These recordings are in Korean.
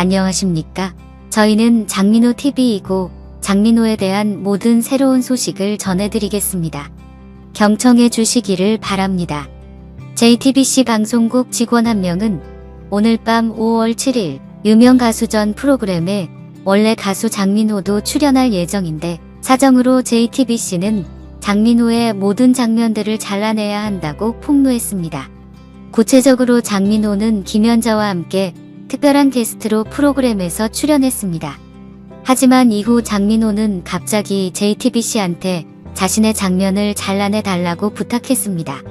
안녕하십니까? 저희는 장민호 TV이고 장민호에 대한 모든 새로운 소식을 전해드리겠습니다. 경청해 주시기를 바랍니다. JTBC 방송국 직원 한 명은 오늘 밤 5월 7일 유명 가수전 프로그램에 원래 가수 장민호도 출연할 예정인데 사정으로 JTBC는 장민호의 모든 장면들을 잘라내야 한다고 폭로했습니다. 구체적으로 장민호는 김연자와 함께 특별한 게스트로 프로그램에서 출연했습니다. 하지만 이후 장민호는 갑자기 JTBC한테 자신의 장면을 잘라내 달라고 부탁했습니다.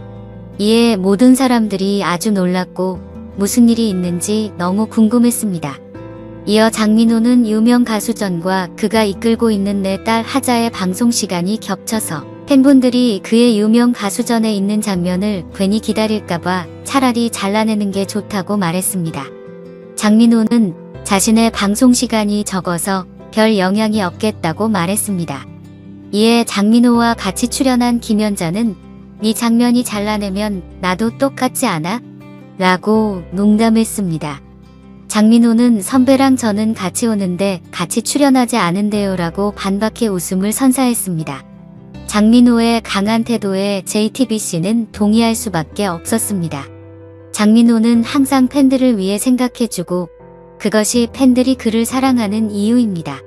이에 모든 사람들이 아주 놀랐고 무슨 일이 있는지 너무 궁금했습니다. 이어 장민호는 유명 가수전과 그가 이끌고 있는 내 딸 하자의 방송 시간이 겹쳐서 팬분들이 그의 유명 가수전에 있는 장면을 괜히 기다릴까봐 차라리 잘라내는 게 좋다고 말했습니다. 장민호는 자신의 방송 시간이 적어서 별 영향이 없겠다고 말했습니다. 이에 장민호와 같이 출연한 김연자는 네 장면이 잘라내면 나도 똑같지 않아? 라고 농담했습니다. 장민호는 선배랑 저는 같이 오는데 같이 출연하지 않은데요 라고 반박해 웃음을 선사했습니다. 장민호의 강한 태도에 JTBC는 동의할 수밖에 없었습니다. 장민호는 항상 팬들을 위해 생각해주고 그것이 팬들이 그를 사랑하는 이유입니다.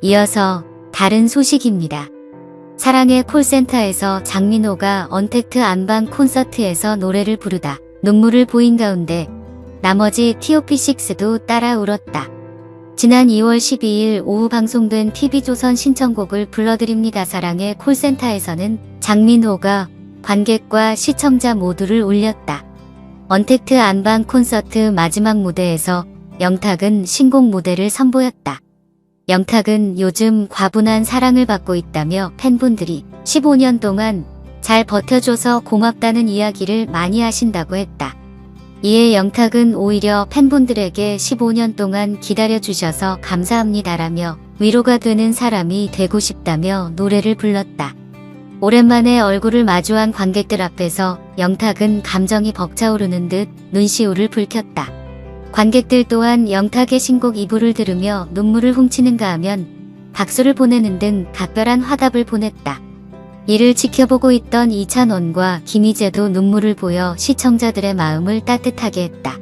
이어서 다른 소식입니다. 사랑의 콜센터에서 장민호가 언택트 안방 콘서트에서 노래를 부르다 눈물을 보인 가운데 나머지 TOP6도 따라 울었다. 지난 2월 12일 오후 방송된 TV조선 신청곡을 불러드립니다. 사랑의 콜센터에서는 장민호가 관객과 시청자 모두를 울렸다. 언택트 안방 콘서트 마지막 무대에서 영탁은 신곡 무대를 선보였다. 영탁은 요즘 과분한 사랑을 받고 있다며 팬분들이 15년 동안 잘 버텨줘서 고맙다는 이야기를 많이 하신다고 했다. 이에 영탁은 오히려 팬분들에게 15년 동안 기다려주셔서 감사합니다라며 위로가 되는 사람이 되고 싶다며 노래를 불렀다. 오랜만에 얼굴을 마주한 관객들 앞에서 영탁은 감정이 벅차오르는 듯 눈시울을 붉혔다. 관객들 또한 영탁의 신곡 이부를 들으며 눈물을 훔치는가 하면 박수를 보내는 등 각별한 화답을 보냈다. 이를 지켜보고 있던 이찬원과 김희재도 눈물을 보여 시청자들의 마음을 따뜻하게 했다.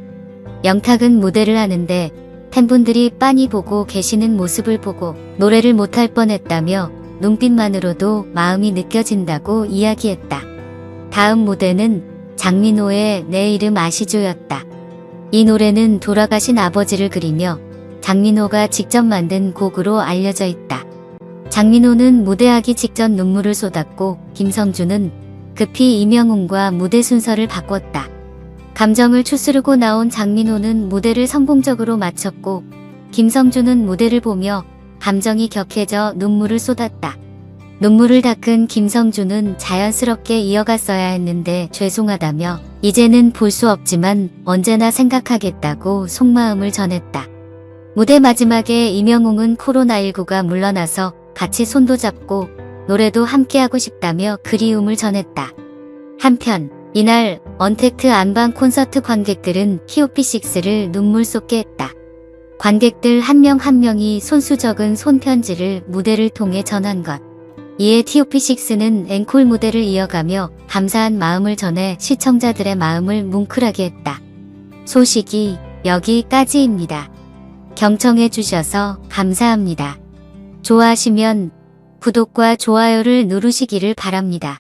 영탁은 무대를 하는데 팬분들이 빤히 보고 계시는 모습을 보고 노래를 못할 뻔했다며 눈빛만으로도 마음이 느껴진다고 이야기했다. 다음 무대는 장민호의 내 이름 아시죠였다. 이 노래는 돌아가신 아버지를 그리며 장민호가 직접 만든 곡으로 알려져 있다. 장민호는 무대하기 직전 눈물을 쏟았고 김성주는 급히 이명웅과 무대 순서를 바꿨다. 감정을 추스르고 나온 장민호는 무대를 성공적으로 마쳤고 김성주는 무대를 보며 감정이 격해져 눈물을 쏟았다. 눈물을 닦은 김성주는 자연스럽게 이어갔어야 했는데 죄송하다며 이제는 볼 수 없지만 언제나 생각하겠다고 속마음을 전했다. 무대 마지막에 이명웅은 코로나19가 물러나서 같이 손도 잡고 노래도 함께하고 싶다며 그리움을 전했다. 한편 이날 언택트 안방 콘서트 관객들은 TOP6를 눈물 쏟게 했다. 관객들 한명한 명이 손수 적은 손편지를 무대를 통해 전한 것. 이에 TOP6는 앵콜 무대를 이어가며 감사한 마음을 전해 시청자들의 마음을 뭉클하게 했다. 소식이 여기까지입니다. 경청해 주셔서 감사합니다. 좋아하시면 구독과 좋아요를 누르시기를 바랍니다.